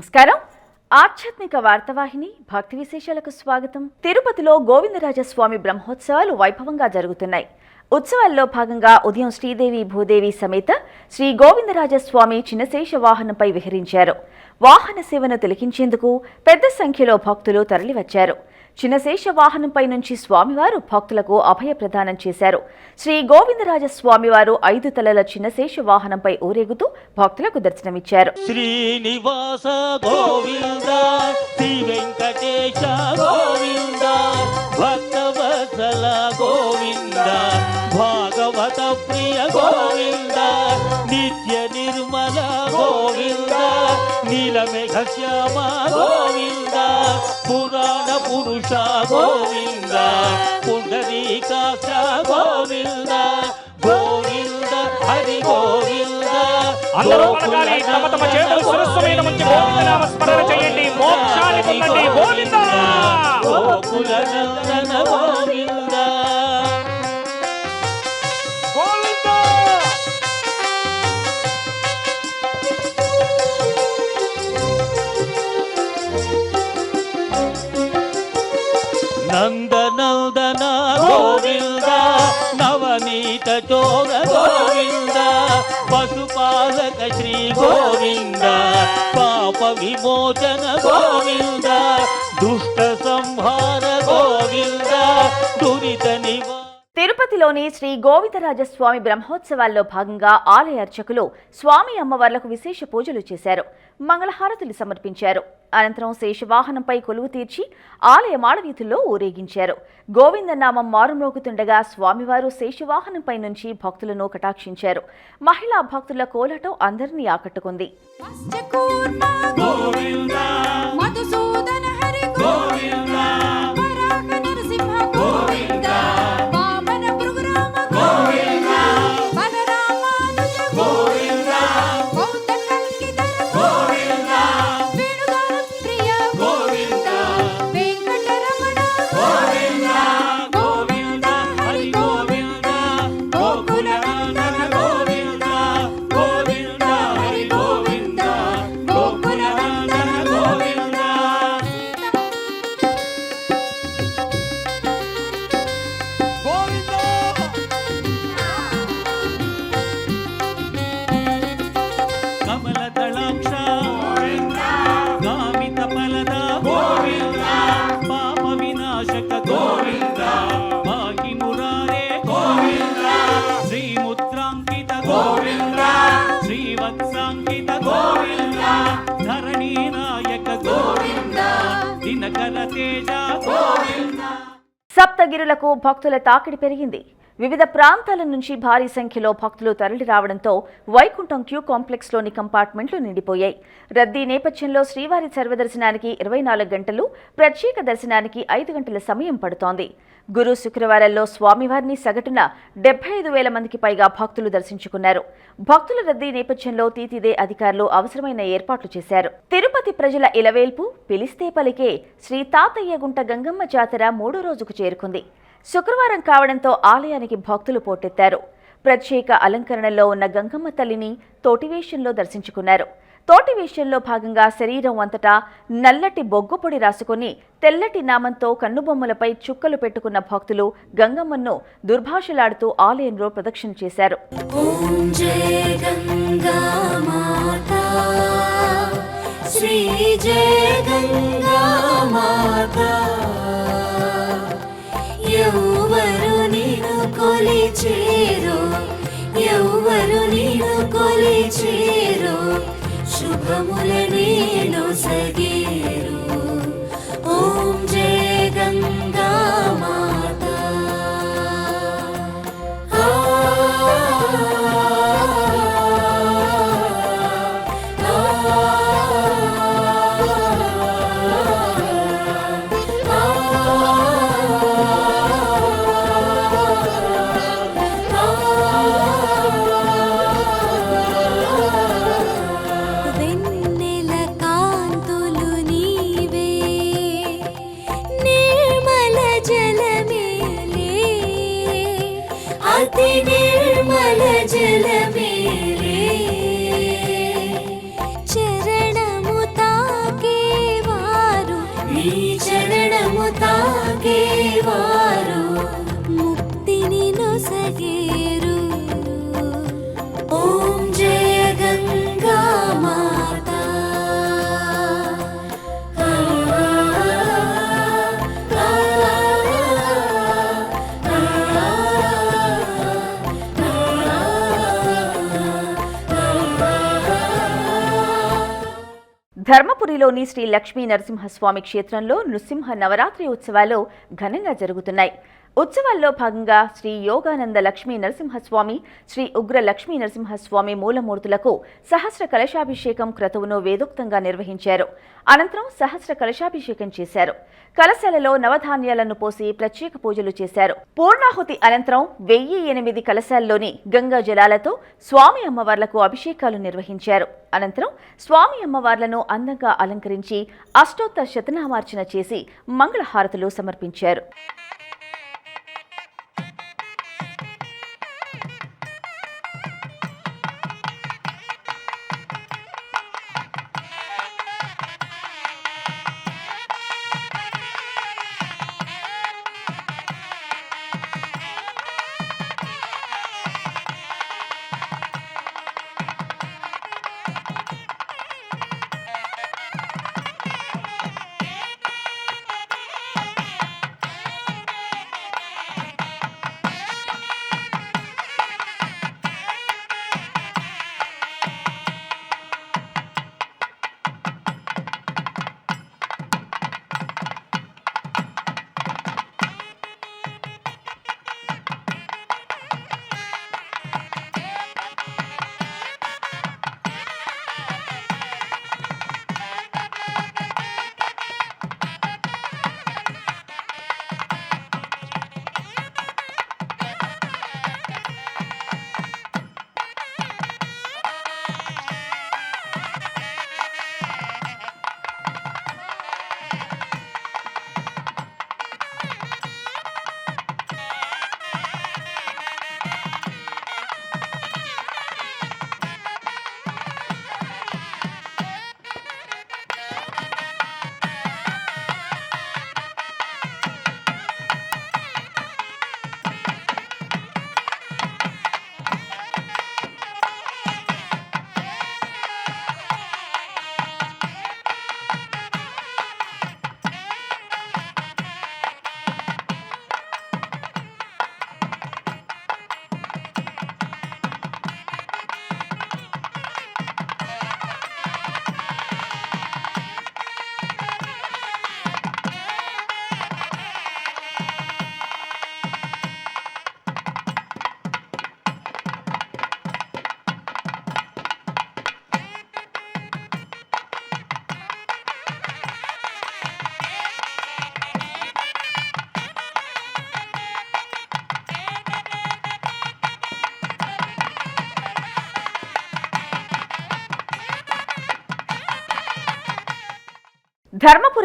నమస్కారం. ఆధ్యాత్మిక వార్తావాహిని భక్తి విశేషాలకు స్వాగతం. తిరుపతిలో గోవిందరాజస్వామి బ్రహ్మోత్సవాలు వైభవంగా జరుగుతున్నాయి. ఉత్సవాల్లో భాగంగా ఉదయం శ్రీదేవి భూదేవి సమేత శ్రీ గోవిందరాజస్వామి చిన్నశేష వాహనంపై విహరించారు. వాహన సేవను తిలకించేందుకు పెద్ద సంఖ్యలో భక్తులు తరలివచ్చారు. చిన్నశేష వాహనంపై నుంచి స్వామివారు భక్తులకు అభయ ప్రదానం చేశారు. శ్రీ గోవిందరాజ స్వామివారు ఐదు తలల చిన్నశేష వాహనంపై ఊరేగుతూ భక్తులకు దర్శనమిచ్చారు. శ్రీనివాస గోవింద శ్రీ వెంకటేశ గోవింద భక్తవత్సల గోవింద భాగవత ప్రియ గోవింద నిత్య నిర్మల గోవింద నీలమేఘ శ్యామ గోవింద పురాణ పురుష గోవింద పుండరీకాక్ష గోవింద గోవింద హరి గోవింద అందరూ పలకాలి తమ తమ చేతులు శిరస్సు మీద ఉంచి గోవిందనామ స్మరణ చేయండి. మోక్షాన్ని పొందండి. గోవింద! గోకుల నందన గోవింద గోవింద. నందనందన గోవింద. నవనీత చోర గోవింద. పశుపాలక శ్రీ గోవింద. పాప విమోచన గోవింద. దుష్ట సంహార తిరుపతిలోని శ్రీ గోవిందరాజస్వామి బ్రహ్మోత్సవాల్లో భాగంగా ఆలయ అర్చకులు స్వామి అమ్మవార్లకు విశేష పూజలు చేశారు. మంగళహారతులు సమర్పించారు. అనంతరం శేషవాహనంపై కొలువు తీర్చి ఆలయ మాడవీధుల్లో ఊరేగించారు. గోవిందనామం మారుమ్రోగుతుండగా స్వామివారు శేషవాహనంపై నుంచి భక్తులను కటాక్షించారు. మహిళా భక్తుల కోలాటం అందరినీ ఆకట్టుకుంది. సప్తగిరులకు భక్తుల తాకిడి పెరిగింది. వివిధ ప్రాంతాల నుంచి భారీ సంఖ్యలో భక్తులు తరలి రావడంతో వైకుంఠం క్యూ కాంప్లెక్స్లోని కంపార్ట్మెంట్లు నిండిపోయాయి. రద్దీ నేపథ్యంలో శ్రీవారి సర్వదర్శనానికి ఇరవై నాలుగు గంటలు ప్రత్యేక దర్శనానికి ఐదు గంటల సమయం పడుతోంది. గురు శుక్రవారాల్లో స్వామివారిని సగటున డెబ్బై ఐదు వేల మందికి పైగా భక్తులు దర్శించుకున్నారు. భక్తుల రద్దీ నేపథ్యంలో తీతిదే అధికారులు అవసరమైన ఏర్పాట్లు చేశారు. తిరుపతి ప్రజల ఇలవేల్పు పిలిస్తే పలికే శ్రీ తాతయ్య గుంట గంగమ్మ జాతర మూడో రోజుకు చేరుకుంది. శుక్రవారం కావడంతో ఆలయానికి భక్తులు పోటెత్తారు. ప్రత్యేక అలంకరణలో ఉన్న గంగమ్మ తల్లిని తోటివేషంలో దర్శించుకున్నారు. తోటివేషంలో భాగంగా శరీరం అంతటా నల్లటి బొగ్గు పొడి తెల్లటి నామంతో కన్నుబొమ్మలపై చుక్కలు పెట్టుకున్న భక్తులు గంగమ్మను దుర్భాషలాడుతూ ఆలయంలో ప్రదక్షిణ చేశారు. శ్రీ జయ గంగా మాతా. ఎవరు నేను కొలిచేరు ఎవరు నేను కొలిచేరు శుభముల నేను సగేరు. ధర్మపురిలోని శ్రీ లక్ష్మీ నరసింహస్వామి క్షేత్రంలో నృసింహ నవరాత్రి ఉత్సవాలు ఘనంగా జరుగుతున్నాయి. ఉత్సవాల్లో భాగంగా శ్రీ యోగానంద లక్ష్మీ నరసింహస్వామి శ్రీ ఉగ్ర లక్ష్మీ నరసింహస్వామి మూలమూర్తులకు సహస్ర కలశాభిషేకం క్రతువును వేదోక్తంగా నిర్వహించారు. అనంతరం సహస్ర కలశాభిషేకం చేశారు. కలశాలలో నవధాన్యాలను పోసి ప్రత్యేక పూజలు చేశారు. పూర్ణాహుతి అనంతరం వెయ్యి ఎనిమిది కలశాల్లోని గంగా జలాలతో స్వామి అమ్మవార్లకు అభిషేకాలు నిర్వహించారు. అనంతరం స్వామి అమ్మవార్లను అందంగా అలంకరించి అష్టోత్తర శతనామార్చన చేసి మంగళహారతులు సమర్పించారు.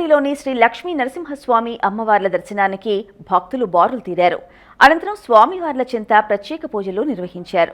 ధర్మపురిలోని శ్రీ లక్ష్మీ నరసింహస్వామి అమ్మవార్ల దర్శనానికి భక్తులు బారులు తీరారు. అనంతరం స్వామివార్ల చెంత ప్రత్యేక పూజలు నిర్వహించారు.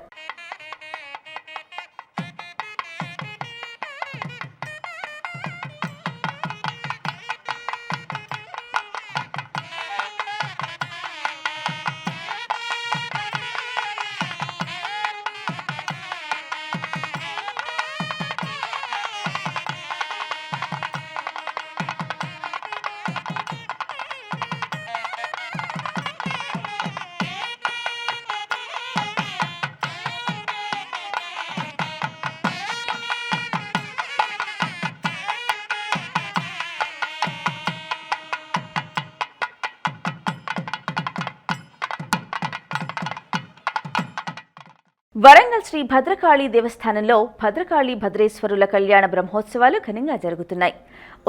వరంగల్ శ్రీ భద్రకాళి దేవస్థానంలో భద్రకాళి భద్రేశ్వరుల కళ్యాణ బ్రహ్మోత్సవాలు ఘనంగా జరుగుతున్నాయి.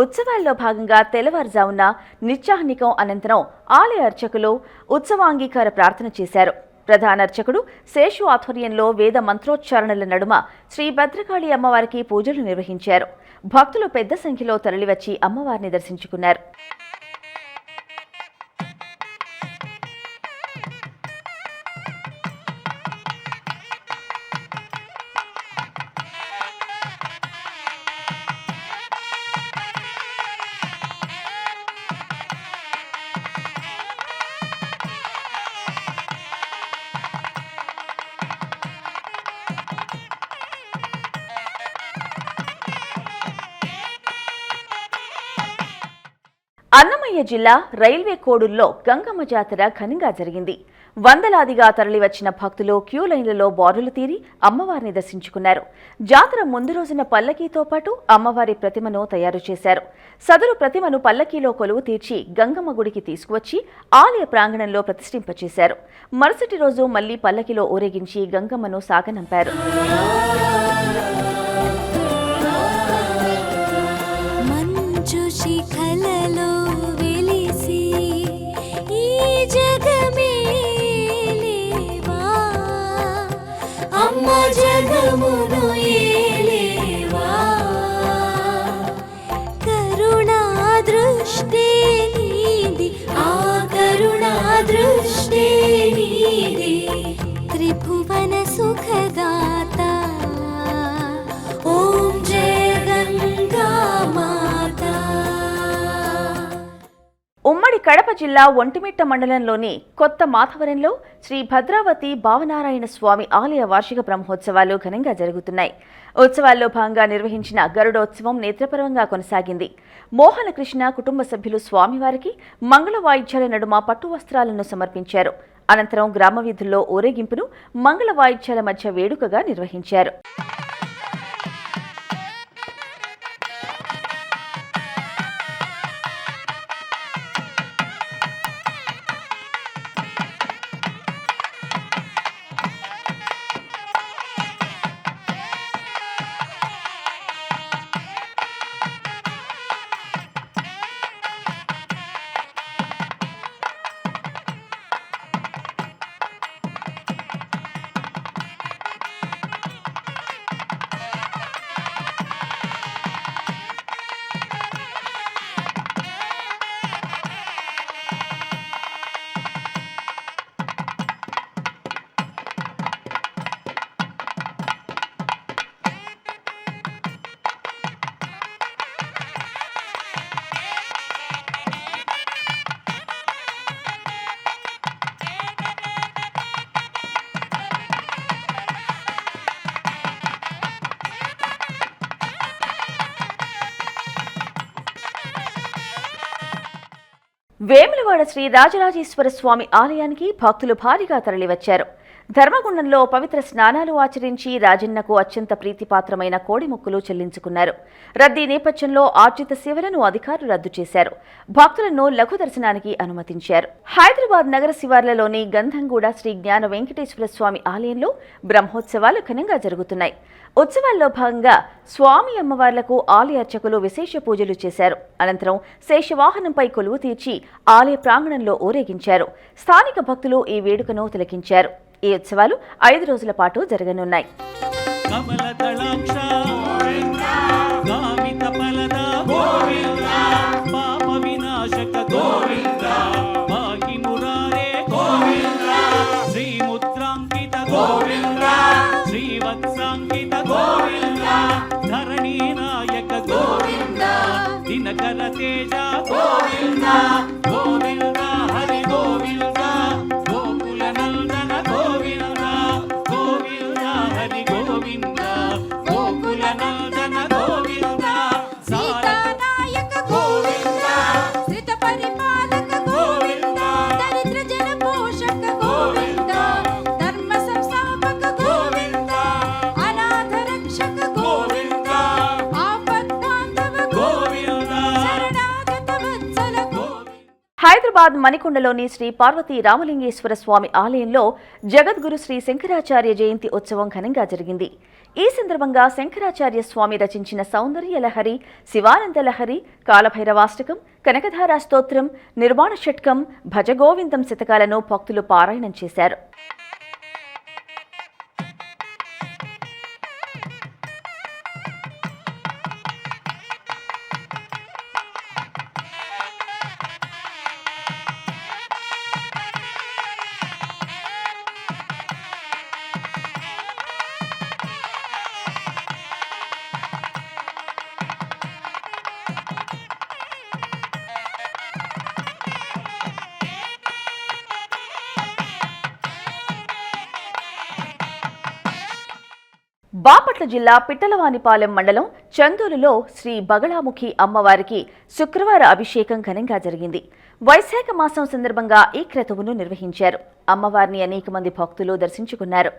ఉత్సవాల్లో భాగంగా తెల్లవారుజామున నిత్యాహ్నికం అనంతరం ఆలయ అర్చకులు ఉత్సవాంగీకార ప్రార్థన చేశారు. ప్రధాన అర్చకుడు శేషు ఆధ్వర్యంలో వేద మంత్రోచ్చారణల నడుమ శ్రీ భద్రకాళి అమ్మవారికి పూజలు నిర్వహించారు. భక్తులు పెద్ద సంఖ్యలో తరలివచ్చి అమ్మవారిని దర్శించుకున్నారు. అన్నమయ్య జిల్లా రైల్వే కోడూరులో గంగమ్మ జాతర ఘనంగా జరిగింది. వందలాదిగా తరలివచ్చిన భక్తులు క్యూ లైన్లలో బారులు తీరి అమ్మవారిని దర్శించుకున్నారు. జాతర ముందు రోజున పల్లకీతో పాటు అమ్మవారి ప్రతిమను తయారు చేశారు. సదరు ప్రతిమను పల్లకీలో కొలువు తీర్చి గంగమ్మ గుడికి తీసుకువచ్చి ఆలయ ప్రాంగణంలో ప్రతిష్ఠింపచేశారు. మరుసటి రోజు మళ్ళీ పల్లకీలో ఊరేగించి గంగమ్మను సాగనంపారు. కడప జిల్లా ఒంటిమిట్ట మండలంలోని కొత్త మాధవరంలో శ్రీ భద్రావతి భావనారాయణ స్వామి ఆలయ వార్షిక బ్రహ్మోత్సవాలు ఘనంగా జరుగుతున్నాయి. ఉత్సవాల్లో భాగంగా నిర్వహించిన గరుడోత్సవం నేత్రపరంగా కొనసాగింది. మోహన కృష్ణ కుటుంబ సభ్యులు స్వామివారికి మంగళ వాయిద్యాల నడుమ పట్టు వస్త్రాలను సమర్పించారు. అనంతరం గ్రామ వీధుల్లో ఊరేగింపును మంగళ వాయిద్యాల మధ్య వేడుకగా నిర్వహించారు. వేములవాడ శ్రీ రాజరాజేశ్వర స్వామి ఆలయానికి భక్తులు భారీగా తరలివచ్చారు. ధర్మగుండంలో పవిత్ర స్నానాలు ఆచరించి రాజన్నకు అత్యంత ప్రీతిపాత్రమైన కోడి ముక్కులు చెల్లించుకున్నారు. రద్దీ నేపథ్యంలో ఆర్జిత సేవలను అధికారులు రద్దు చేశారు. భక్తులను లఘు దర్శనానికి అనుమతించారు. హైదరాబాద్ నగర శివార్లలోని గంధంగూడ శ్రీ జ్ఞాన వెంకటేశ్వర స్వామి ఆలయంలో బ్రహ్మోత్సవాలు ఘనంగా జరుగుతున్నాయి. ఉత్సవాల్లో భాగంగా స్వామి అమ్మవార్లకు ఆలయ అర్చకులు విశేష పూజలు చేశారు. అనంతరం శేషవాహనంపై కొలువు తీర్చి ఆలయ ప్రాంగణంలో ఊరేగించారు. స్థానిక భక్తులు ఈ వేడుకను తిలకించారు. ఈ ఉత్సవాలు ఐదు రోజుల పాటు జరగనున్నాయి. గోవింద శ్రీవత్సాంకిత గోవింద ధరణీ నాయక గోవింద దినకర తేజ గోవింద గోవింద హైదరాబాద్ మణికొండలోని శ్రీ పార్వతీ రామలింగేశ్వర స్వామి ఆలయంలో జగద్గురు శ్రీ శంకరాచార్య జయంతి ఉత్సవం ఘనంగా జరిగింది. ఈ సందర్భంగా శంకరాచార్య స్వామి రచించిన సౌందర్య లహరి శివానంద లహరి కాలభైరవాష్టకం కనకధారా స్తోత్రం నిర్వాణ షట్కం భజగోవిందం శతకాలను భక్తులు పారాయణం చేశారు. బాపట్ల జిల్లా పిట్టలవానిపాలెం మండలం చందూరులో శ్రీ బగళాముఖి అమ్మవారికి శుక్రవార అభిషేకం ఘనంగా జరిగింది. వైశాఖ మాసం సందర్భంగా ఈ క్రతువును నిర్వహించారు. అమ్మవారిని అనేక మంది భక్తులు దర్శించుకున్నారు.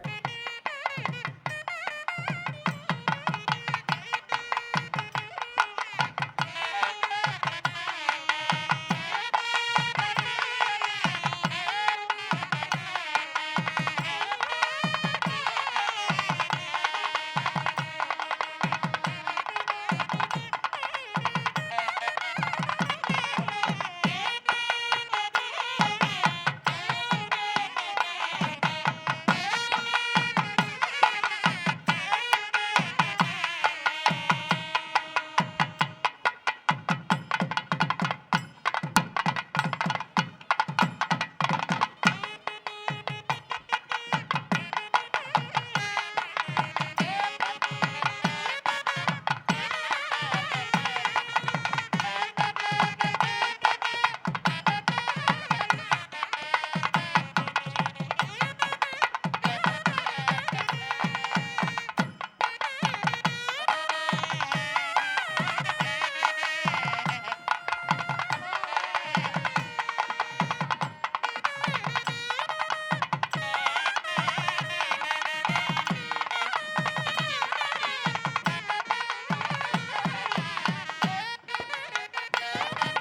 Yeah.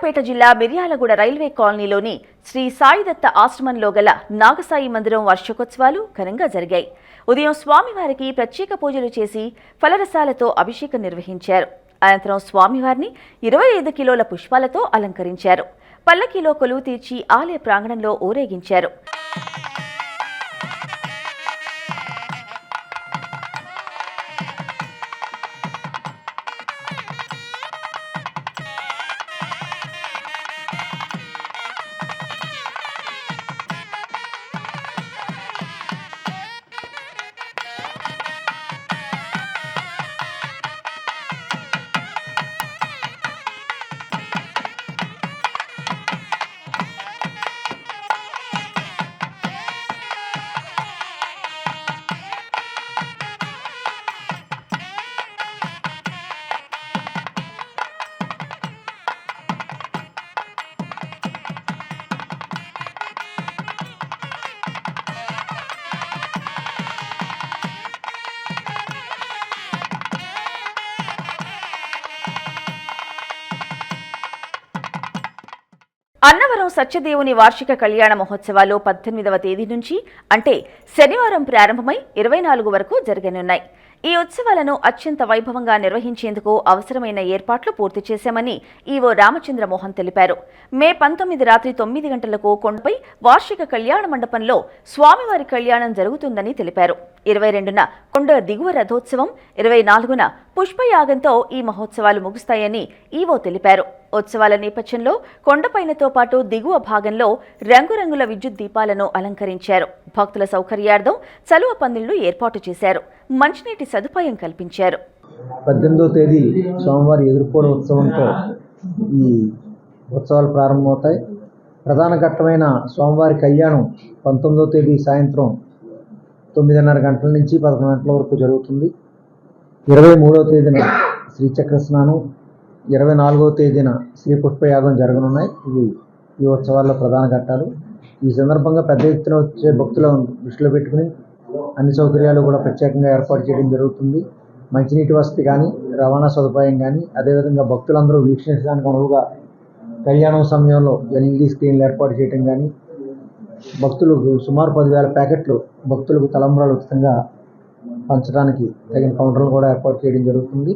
సూర్యాపేట జిల్లా మిర్యాలగూడ రైల్వే కాలనీలోని శ్రీ సాయిదత్త ఆశ్రమంలో గల నాగసాయి మందిరం వార్షికోత్సవాలు ఘనంగా జరిగాయి. ఉదయం స్వామివారికి ప్రత్యేక పూజలు చేసి ఫలరసాలతో అభిషేకం నిర్వహించారు. అనంతరం స్వామివారిని ఇరవై ఐదు కిలోల పుష్పాలతో అలంకరించారు. పల్లకీలో కొలువు తీర్చి ఆలయ ప్రాంగణంలో ఊరేగించారు. అన్నవరం సత్యదేవుని వార్షిక కళ్యాణ మహోత్సవాలు పద్దెనిమిదవ తేదీ నుంచి అంటే శనివారం ప్రారంభమై ఇరవై నాలుగు వరకు జరగనున్నాయి. ఈ ఉత్సవాలను అత్యంత వైభవంగా నిర్వహించేందుకు అవసరమైన ఏర్పాట్లు పూర్తి చేశామని ఈవో రామచంద్ర మోహన్ తెలిపారు. మే పంతొమ్మిది రాత్రి తొమ్మిది గంటలకు కొండపై వార్షిక కళ్యాణ మండపంలో స్వామివారి కళ్యాణం జరుగుతుందని తెలిపారు. ఇరవై రెండున కొండ దిగువ రథోత్సవం ఇరవై నాలుగున పుష్పయాగంతో ఈ మహోత్సవాలు ముగుస్తాయని ఈవో తెలిపారు. ఉత్సవాల నేపథ్యంలో కొండపైనతో పాటు దిగువ భాగంలో రంగురంగుల విద్యుత్ దీపాలను అలంకరించారు. భక్తుల సౌకర్యార్థం చలువ పందిళ్ళు ఏర్పాటు చేశారు. మంచినీటి సదుపాయం కల్పించారు. పద్దెనిమిదో తేదీ సోమవారం ఎదుర్కోల ఉత్సవంతో ఈ ఉత్సవాలు ప్రారంభమవుతాయి. ప్రధాన ఘట్టమైన సోమవారి కళ్యాణం పంతొమ్మిదవ తేదీ సాయంత్రం తొమ్మిదిన్నర గంటల నుంచి పదకొండు గంటల వరకు జరుగుతుంది. ఇరవై మూడవ తేదీన శ్రీచక్ర స్నానం ఇరవై నాలుగవ తేదీన శ్రీ పుష్పయాగం జరగనున్నాయి. ఇవి ఈ ఉత్సవాల్లో ప్రధాన ఘట్టాలు. ఈ సందర్భంగా పెద్ద ఎత్తున వచ్చే భక్తులను దృష్టిలో పెట్టుకుని అన్ని సౌకర్యాలు కూడా ప్రత్యేకంగా ఏర్పాటు చేయడం జరుగుతుంది. మంచినీటి వసతి కానీ రవాణా సదుపాయం కానీ అదేవిధంగా భక్తులందరూ వీక్షించడానికి అనువుగా కళ్యాణం సమయంలో ఎల్ఈడి స్క్రీన్లు ఏర్పాటు చేయడం కానీ భక్తులకు సుమారు పదివేల ప్యాకెట్లు భక్తులకు తలంబ్రాలు ఉచితంగా పంచడానికి తగిన కౌంటర్లు కూడా ఏర్పాటు చేయడం జరుగుతుంది.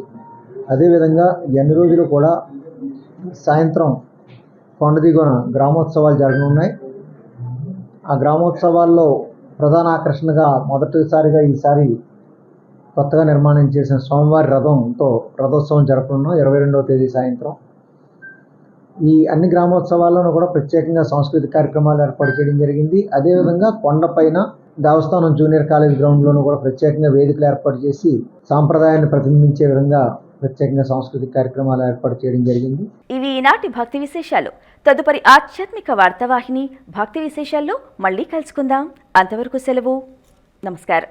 అదేవిధంగా ఎన్ని రోజులు కూడా సాయంత్రం కొండ దిగువన గ్రామోత్సవాలు జరగనున్నాయి. ఆ గ్రామోత్సవాల్లో ప్రధాన ఆకర్షణగా మొదటిసారిగా ఈసారి కొత్తగా నిర్మాణం చేసిన స్వామివారి రథంతో రథోత్సవం జరపనున్నాం ఇరవై రెండవ తేదీ సాయంత్రం. ఈ అన్ని గ్రామోత్సవాల్లోనూ కూడా ప్రత్యేకంగా సాంస్కృతిక కార్యక్రమాలు ఏర్పాటు చేయడం జరిగింది. అదేవిధంగా కొండపైన దేవస్థానం జూనియర్ కాలేజ్ గ్రౌండ్లోనూ కూడా ప్రత్యేకంగా వేదికలు ఏర్పాటు చేసి సాంప్రదాయాన్ని ప్రతిబింబించే విధంగా ప్రత్యేకంగా సాంస్కృతిక కార్యక్రమాలు ఏర్పాటు చేయడం జరిగింది. ఇవి ఈనాటి భక్తి విశేషాలు. తదుపరి ఆధ్యాత్మిక వార్తావాహిని భక్తి విశేషాల్లో మళ్ళీ కలుసుకుందాం. అంతవరకు సెలవు. నమస్కారం.